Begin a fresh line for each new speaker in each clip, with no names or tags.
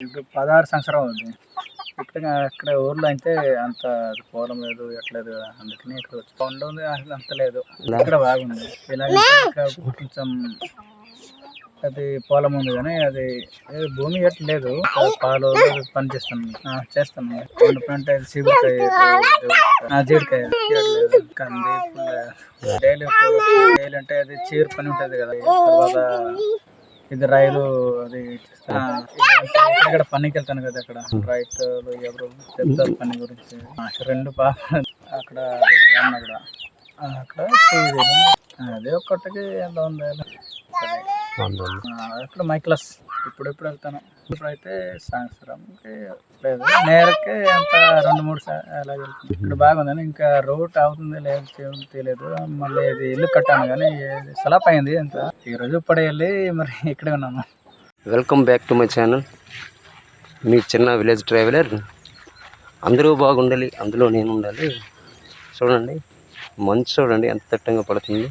ఇప్పుడు పదహారు సంవత్సరం ఉంది ఇక్కడ ఇక్కడ ఊర్లో అయితే అంత పొలం లేదు ఎట్లేదు కదా. అందుకని ఇక్కడ వచ్చి అసలు అంత లేదు. ఇక్కడ బాగుంది. ఇలాగ కొంచెం అది పొలం ఉంది కానీ అది భూమి ఎట్లా లేదు. పాలు పని చేస్తాను చేస్తాను అంటే ఆ, జీడికాయ. కంది డైలీ డైలీ అంటే అది చీర పని ఉంటుంది కదా. తర్వాత ఇది రైలు అది ఇక్కడ పనికి వెళ్తాను కదా అక్కడ. రైతులు ఎవరు చెప్తారు పని గురించి. రెండు బాగా అక్కడ అక్కడ అక్కడ. అదే ఒక్కటికి ఎంత ఉంది అక్కడ మైక్లస్. ఇప్పుడు ఇప్పుడెప్పుడు వెళ్తాను? ఇప్పుడైతే సంవత్సరంకి లేదు. నేరకే అంత రెండు మూడు అలా వెళ్తాను. ఇక్కడ బాగుందని ఇంకా రోడ్ అవుతుంది లేదు తెలియదు. మళ్ళీ ఇది ఇల్లు కట్టాను కానీ ఇది సలాప్ అయింది అంత. ఈ రోజు వెళ్ళి మరి ఇక్కడే ఉన్నాను.
Welcome back to my channel మీ చిన్న విలేజ్ ట్రావెలర్ అందరూ బాగుండాలి అందులో నేను ఉండాలి. చూడండి మంచు చూడండి ఎంత దట్టంగా పడుతుంది.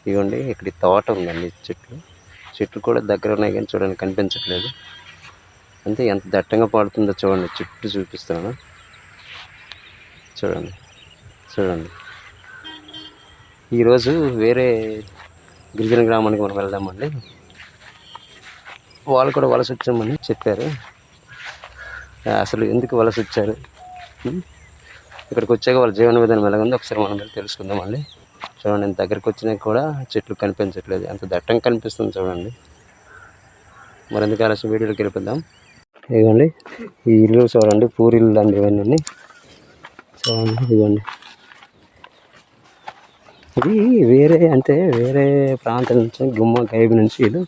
ఇదిగోండి ఇక్కడ తోట ఉందండి చెట్లు చెట్లు కూడా దగ్గర ఉన్నాయి కానీ చూడండి కనిపించట్లేదు. అంతే ఎంత దట్టంగా పడుతుందో చూడండి. చుట్టూ చూపిస్తున్నాను చూడండి చూడండి. ఈరోజు వేరే గిరిజన గ్రామానికి మనం వెళ్దామండి. వాళ్ళు కూడా వలస వచ్చామని చెప్పారు. అసలు ఎందుకు వలస వచ్చారు? ఇక్కడికి వచ్చాక వాళ్ళ జీవన విధానం ఎలాగుందో ఒకసారి మనం తెలుసుకుందామండి. చూడండి ఇంత దగ్గరికి వచ్చినా కూడా చెట్లు కనిపించట్లేదు. ఎంత దట్టంగా కనిపిస్తుంది చూడండి. మరి ఎందుకు ఆలస్యం? వీడియోలోకి వెళ్ళిపోదాం. ఇదిగోండి ఈ ఇల్లు చూడండి పూరి ఇల్లు అండి ఇవన్నీ. చూడండి ఇదిగోండి. ఇది వేరే అంటే వేరే ప్రాంతం నుంచి గుమ్మ గైబు నుంచి వీళ్ళు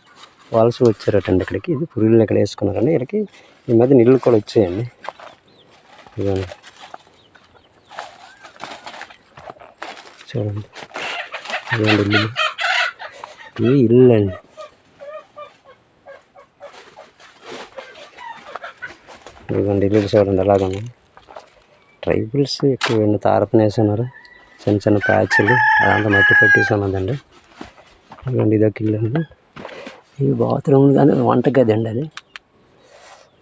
వలస వచ్చారటండి ఇక్కడికి. ఇది పురుగులు ఇక్కడ వేసుకున్నారండి. వీళ్ళకి ఈ మధ్య నీళ్ళు కూడా వచ్చాయండి. ఇదిగోండి. చూడండి. ఇదిగోండి ఇల్లు ఇది ఇల్లు అండి ఇదిగోండి ఇల్లు చూడండి ఎలాగుంది ట్రైబుల్స్ ఎక్కువ ఎండు తారపన వేసున్నారు చిన్న చిన్న ప్యాచ్లు అదంతా మట్టి పెట్టేసి ఉన్నదండి ఇదిగోండి ఇదొక ఇల్లు అండి ఇది బాత్రూమ్ కానీ వంట గది అండి అది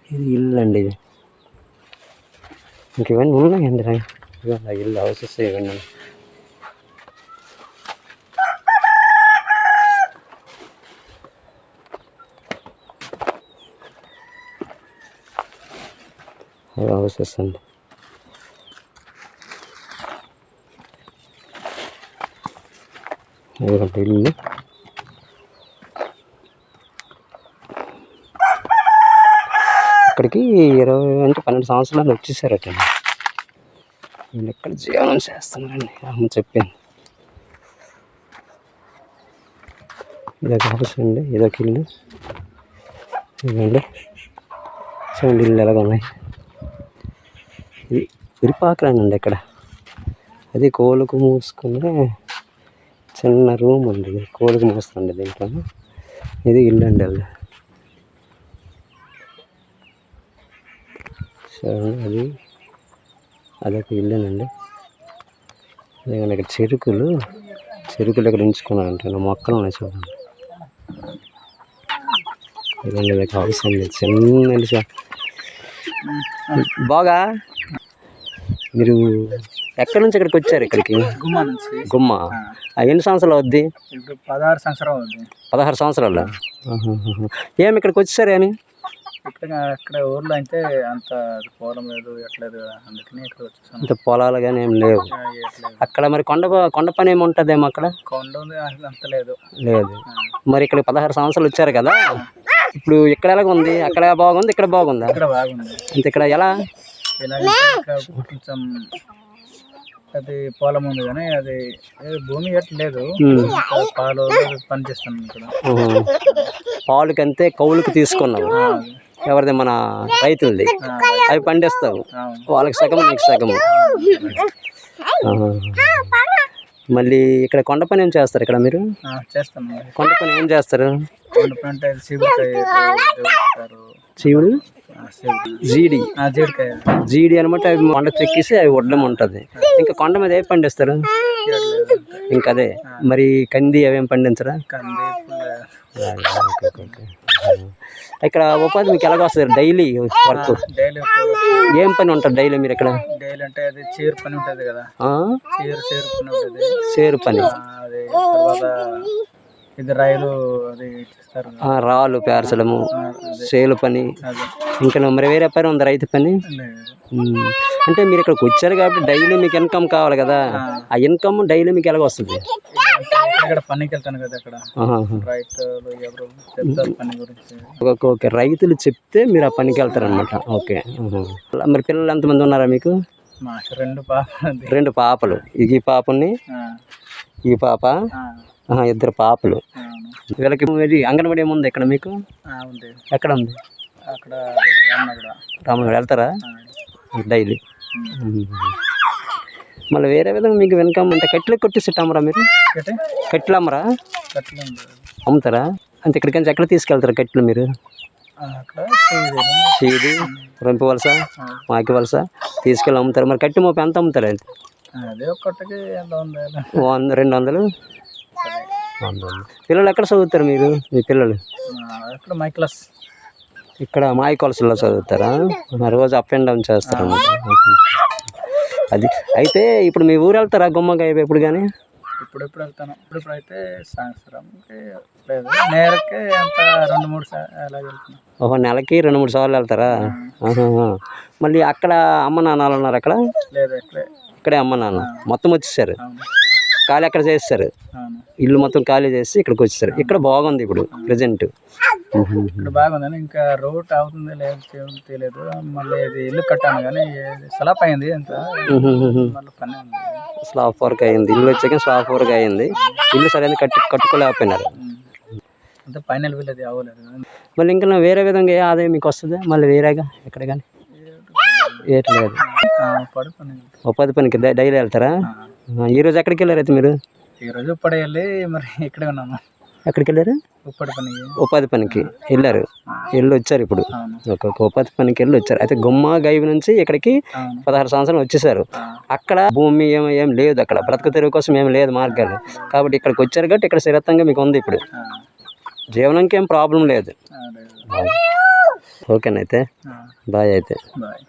ఇది ఇల్లు అండి ఇది ఇంక ఇవన్నీ ఉన్నాయండి రా. ఇదిగోండి ఆ ఇల్లు హౌసెస్ ఇవన్నీ హౌసెస్ అండి ఇదిగోండి ఇల్లు ఇక్కడికి ఇరవై అంటే పన్నెండు సంవత్సరాలు వచ్చేసారట నేను ఎక్కడ జీవనం చేస్తున్నారండి అమ్మ చెప్పింది. ఇదొక హౌస్ అండి ఇదొక ఇల్లు ఇదండి చూడండి ఇల్లు ఎలాగ ఉన్నాయి ఇది విరిపాకరానండి ఇక్కడ. అది కోలుకు మూసుకునే చిన్న రూమ్ ఉంది. కోలుకు మూస్తుంది దీంట్లో. ఇది ఇల్లు అండి అది. అది అదొక ఇల్లునండి. ఇదిగోండి ఇక్కడ చెరుకులు చెరుకులు ఇక్కడ ఉంచుకున్నారంట. మొక్కలు ఉన్నాయి చూడండి. ఇదండి ఇదొక హౌస్ అండి. చిన్న బాగా మీరు ఎక్కడి నుంచి ఇక్కడికి వచ్చారు ఇక్కడికి?
గుమ్మ
ఎన్ని సంవత్సరాలు అవుద్ది?
పదహారు సంవత్సరం ఉంది
పదహారు సంవత్సరాలు. ఏమి ఇక్కడికి ఏమి
ఇక్కడ ఇక్కడ ఊర్లో అయితే అంత పొలం లేదు ఎట్లేదు అందుకని ఇక్కడ వచ్చేసాను
ఇంత పొలాలు కానీ ఏం లేవు. అక్కడ మరి కొండ కొండ పని ఏమి ఉంటుందేమో అక్కడ?
కొండ అంత లేదు.
లేదు. మరి ఇక్కడ పదహారు సంవత్సరాలు వచ్చారు కదా? ఇప్పుడు ఇక్కడ ఎలాగ ఉంది అక్కడ బాగుంది ఇక్కడ బాగుందా?
ఇక్కడ బాగుంది.
ఇంత ఇక్కడ ఎలా?
ఇలాగ ఇక్కడ కొంచెం అది పొలం ఉంది కానీ అది భూమి ఎట్లా లేదు. పాలు పని చేస్తాను ఇక్కడ.
ఉహు. పాలుకంతే కౌలుకి తీసుకున్నావు.
ఆ,
ఎవరిది? మన రైతులది. అవి పండిస్తావు. వాళ్ళకి సగం నీకు సగము. మళ్ళీ ఇక్కడ కొండ పని ఏం చేస్తారు ఇక్కడ మీరు? కొండ పని ఏం చేస్తారు. చీవుడు. జీడి. జీడి అనమాట అవి కొండ చెక్కేసి అవి వడ్డం ఉంటుంది. ఇంకా కొండ మీద ఏం పండిస్తారు. ఇంకా అదే. మరి కంది అవేం పండించరా. ఇక్కడ ఉపాధి మీకు ఎలాగ వస్తుంది? Daily work?
డైలీ
ఏం పని ఉంటుంది డైలీ మీరు ఇక్కడ?
డైలీ అంటే అది చీర పని ఉంటుంది కదా? చీర చీర పని ఉంటుంది.
సేరు పని.
ఇది రైలు అది చేస్తారు కదా.
ఆ, రాళ్ళు పేర్చడము సేలు పని. ఇంకా మరి వేరే పని ఉంది రైతు పని?
లేదు.
ఉమ్. అంటే మీరు ఇక్కడికి వచ్చారు కాబట్టి డైలీ మీకు ఇన్కమ్ కావాలి కదా. ఆ. ఇన్కమ్ డైలీ మీకు ఎలాగ వస్తుంది?
ఇక్కడ పనికి వెళ్తాను కదా అక్కడ
ఆహాహా.
రైతులు ఎవరు చెప్తారు పని గురించి.
ఓకే ఓకే రైతులు చెప్తే మీరు ఆ పనికి వెళ్తారనమాట ఓకే. మరి పిల్లలు ఎంతమంది ఉన్నారా మీకు?
మాకు రెండు పాప
రెండు పాపలు. ఈ పాపని? ఈ పాప? ఇద్దరు పాపలు. వీళ్ళకి ఇది అంగన్వాడీ ఏముంది ఇక్కడ మీకు? ఎక్కడ ఉంది?
అక్కడ రామనగడ.
వెళ్తారా? డైలీ. మళ్ళీ వేరే విధంగా మీకు ఇన్కమ్ అంటే కట్టెలు కొట్టేసి అమ్మరా మీరు? కట్టెలు అమ్మరా అమ్ముతారా? అంటే ఇక్కడికి నుంచి ఎక్కడ తీసుకెళ్తారు కట్టెలు మీరు.
సీది
రొంపి వలస మాకి వలస తీసుకెళ్ళి అమ్ముతారు. మరి కట్టి మోపి ఎంత అమ్ముతారు. వంద రెండు వందలు వంద వందలు. పిల్లలు ఎక్కడ చదువుతారు మీరు? మీ పిల్లలు?
ఆ, అక్కడ మై క్లాస్
ఇక్కడ మాయి కొలసలో చదువుతారా? రోజు అప్ అండ్ డౌన్ చేస్తారా అది అయితే ఇప్పుడు మీ ఊరు వెళ్తారా గుమ్మగాయ ఎప్పుడు కానీ
ఇప్పుడు ఎప్పుడు వెళ్తాను? ఇప్పుడు అయితే సంవత్సరంకి లేదు. నేరకే అంత రెండు మూడు సార్లు
ఒక నెలకి రెండు మూడు సార్లు వెళ్తారా. మళ్ళీ అక్కడ అమ్మ నాన్నలు ఉన్నారు అక్కడ?
లేదు ఇక్కడే.
ఇక్కడే అమ్మ నాన్న. మొత్తం వచ్చేసారు.
అవును.
ఖాళీ అక్కడ చేస్తారు. ఇల్లు మొత్తం ఖాళీ చేసి ఇక్కడికి వచ్చేసారు. ఇక్కడ బాగుంది ఇప్పుడు ప్రజెంట్.
ఇక్కడ బాగుందని ఇంకా రోడ్ అవుతుంది లేదు తెలియదు. మళ్ళీ ఇది ఇల్లు కట్టాను కానీ స్లాప్ అయింది ఉంది.
స్లాప్ వర్క్ అయింది. ఇల్లు వచ్చాక స్లాప్ వర్క్ అయింది. ఇల్లు సరైన కట్టు కట్టుకోలేకపోయినారు.
ఫైనల్ వీళ్ళది అవ్వలేదు.
మళ్ళీ ఇంకా వేరే విధంగా ఏ ఆదాయం మీకు వస్తుంది? మళ్ళీ వేరేగా ఎక్కడ కానీ? ఏట్లేదు ఉపాధి పనికి డైలీ వెళ్తారా? ఈరోజు ఎక్కడికి వెళ్ళారు అయితే మీరు?
ఈరోజు ఉప్పడి వెళ్ళి మరి ఇక్కడే ఉన్నాము.
ఎక్కడికి వెళ్ళారు?
ఉప్పడి పనికి.
ఉపాధి పనికి వెళ్ళారు. వెళ్ళి వచ్చారు ఇప్పుడు. ఒక్కొక్క ఉపాధి పనికి వెళ్ళి వచ్చారు. అయితే గుమ్మ గైవి నుంచి ఇక్కడికి పదహారు సంవత్సరాలు వచ్చేసారు. అక్కడ భూమి ఏం ఏం లేదు అక్కడ. బ్రతుకు తెరువు కోసం ఏం లేదు మార్గాలు. కాబట్టి ఇక్కడికి వచ్చారు కాబట్టి ఇక్కడ స్థిరత్వంగా మీకు ఉంది ఇప్పుడు. జీవనంకి ఏం ప్రాబ్లం లేదు. ఓకేనైతే. బాయ్ అయితే.
బాయ్.